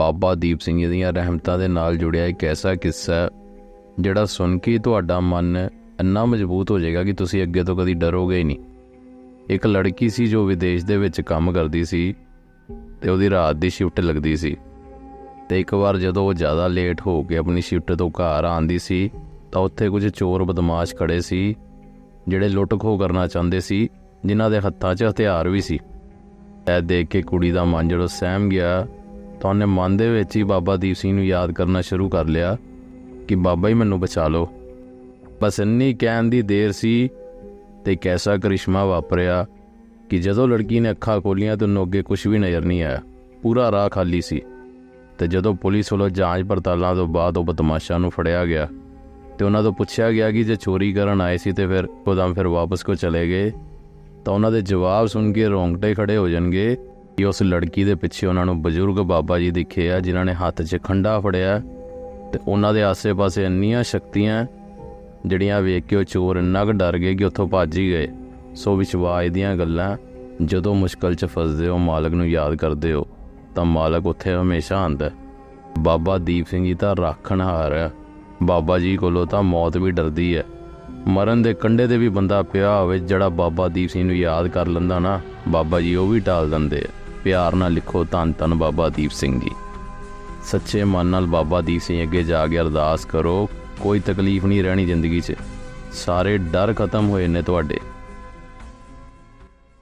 ਬਾਬਾ ਦੀਪ ਸਿੰਘ ਜੀ ਦੀਆਂ ਰਹਿਮਤਾਂ ਦੇ ਨਾਲ ਜੁੜਿਆ ਇੱਕ ਐਸਾ ਕਿੱਸਾ ਜਿਹੜਾ ਸੁਣ ਕੇ ਤੁਹਾਡਾ ਮਨ ਇੰਨਾ ਮਜ਼ਬੂਤ ਹੋ ਜਾਏਗਾ ਕਿ ਤੁਸੀਂ ਅੱਗੇ ਤੋਂ ਕਦੀ ਡਰੋਗੇ ਹੀ ਨਹੀਂ। ਇੱਕ ਲੜਕੀ ਸੀ ਜੋ ਵਿਦੇਸ਼ ਦੇ ਵਿੱਚ ਕੰਮ ਕਰਦੀ ਸੀ ਤੇ ਉਹਦੀ ਰਾਤ ਦੀ ਸ਼ਿਫਟ ਲੱਗਦੀ ਸੀ ਤੇ ਇੱਕ ਵਾਰ ਜਦੋਂ ਉਹ ਜ਼ਿਆਦਾ ਲੇਟ ਹੋ ਕੇ ਆਪਣੀ ਸ਼ਿਫਟ ਤੋਂ ਘਰ ਆਂਦੀ ਸੀ ਤਾਂ ਉੱਥੇ ਕੁਝ ਚੋਰ ਬਦਮਾਸ਼ ਖੜੇ ਸੀ ਜਿਹੜੇ ਲੁੱਟ ਖੋਹ ਕਰਨਾ ਚਾਹੁੰਦੇ ਸੀ, ਜਿਨ੍ਹਾਂ ਦੇ ਹੱਥਾਂ 'ਚ ਹਥਿਆਰ ਵੀ ਸੀ। ਇਹ ਦੇਖ ਕੇ ਕੁੜੀ ਦਾ ਮਨ ਜਦੋਂ ਸਹਿਮ ਗਿਆ ਤਾਂ ਉਹਨੇ ਮਨ ਦੇ ਵਿੱਚ ਹੀ ਬਾਬਾ ਦੀਪ ਸਿੰਘ ਨੂੰ ਯਾਦ ਕਰਨਾ ਸ਼ੁਰੂ ਕਰ ਲਿਆ ਕਿ ਬਾਬਾ ਹੀ ਮੈਨੂੰ ਬਚਾ ਲਓ। ਬਸ ਇੰਨੀ ਕਹਿਣ ਦੀ ਦੇਰ ਸੀ ਤੇ ਇੱਕ ਐਸਾ ਕਰਿਸ਼ਮਾ ਵਾਪਰਿਆ ਕਿ ਜਦੋਂ ਲੜਕੀ ਨੇ ਅੱਖਾਂ ਖੋਲੀਆਂ ਤਾਂ ਉਹਨੂੰ ਅੱਗੇ ਕੁਝ ਵੀ ਨਜ਼ਰ ਨਹੀਂ ਆਇਆ, ਪੂਰਾ ਰਾਹ ਖਾਲੀ ਸੀ। ਤੇ ਜਦੋਂ ਪੁਲਿਸ ਵੱਲੋਂ ਜਾਂਚ ਪੜਤਾਲਾਂ ਤੋਂ ਬਾਅਦ ਉਹ ਬਦਮਾਸ਼ਾਂ ਨੂੰ ਫੜਿਆ ਗਿਆ ਤੇ ਉਹਨਾਂ ਤੋਂ ਪੁੱਛਿਆ ਗਿਆ ਕਿ ਜੇ ਚੋਰੀ ਕਰਨ ਆਏ ਸੀ ਤੇ ਫਿਰ ਉਦੋਂ ਫਿਰ ਵਾਪਸ ਕੋ ਚਲੇ ਗਏ, ਤਾਂ ਉਹਨਾਂ ਦੇ ਜਵਾਬ ਸੁਣ ਕੇ ਰੋਂਗਟੇ ਖੜੇ ਹੋ ਜਾਣਗੇ ਕਿ ਉਸ ਲੜਕੀ ਦੇ ਪਿੱਛੇ ਉਹਨਾਂ ਨੂੰ ਬਜ਼ੁਰਗ ਬਾਬਾ ਜੀ ਦਿਖੇ ਆ, ਜਿਨ੍ਹਾਂ ਨੇ ਹੱਥ 'ਚ ਖੰਡਾ ਫੜਿਆ ਤੇ ਉਹਨਾਂ ਦੇ ਆਸੇ-ਪਾਸੇ ਇੰਨੀਆਂ ਸ਼ਕਤੀਆਂ ਜਿਹੜੀਆਂ ਵੇਖ ਕੇ ਉਹ ਚੋਰ ਇੰਨਾ ਕੁ ਡਰ ਗਏ ਕਿ ਉੱਥੋਂ ਭੱਜ ਹੀ ਗਏ। ਸੋ ਵਿਸ਼ਵਾਸ ਦੀਆਂ ਗੱਲਾਂ ਜਦੋਂ ਮੁਸ਼ਕਲ 'ਚ ਫਸਦੇ ਹੋ, ਮਾਲਕ ਨੂੰ ਯਾਦ ਕਰਦੇ ਹੋ, ਤਾਂ ਮਾਲਕ ਉੱਥੇ ਹਮੇਸ਼ਾ ਆਂਦਾ ਬਾਬਾ ਦੀਪ ਸਿੰਘ ਜੀ ਤਾਂ ਰਾਖਣਹਾਰ ਹੈ। ਬਾਬਾ ਜੀ ਕੋਲੋਂ ਤਾਂ ਮੌਤ ਵੀ ਡਰਦੀ ਹੈ। ਮਰਨ ਦੇ ਕੰਢੇ ਤੇ ਵੀ ਬੰਦਾ ਪਿਆ ਹੋਵੇ, ਜਿਹੜਾ ਬਾਬਾ ਦੀਪ ਸਿੰਘ ਨੂੰ ਯਾਦ ਕਰ ਲੈਂਦਾ ਨਾ, ਬਾਬਾ ਜੀ ਉਹ ਵੀ ਟਾਲ ਦਿੰਦੇ ਆ। ਪਿਆਰ ਨਾਲ ਲਿਖੋ ਧੰਨ ਧੰਨ ਬਾਬਾ ਦੀਪ ਸਿੰਘ ਜੀ। ਸੱਚੇ ਮਨ ਨਾਲ ਬਾਬਾ ਦੀਪ ਸਿੰਘ ਅੱਗੇ ਜਾ ਕੇ ਅਰਦਾਸ ਕਰੋ, ਕੋਈ ਤਕਲੀਫ ਨਹੀਂ ਰਹਿਣੀ ਜ਼ਿੰਦਗੀ 'ਚ। ਸਾਰੇ ਡਰ ਖਤਮ ਹੋਏ ਨੇ ਤੁਹਾਡੇ।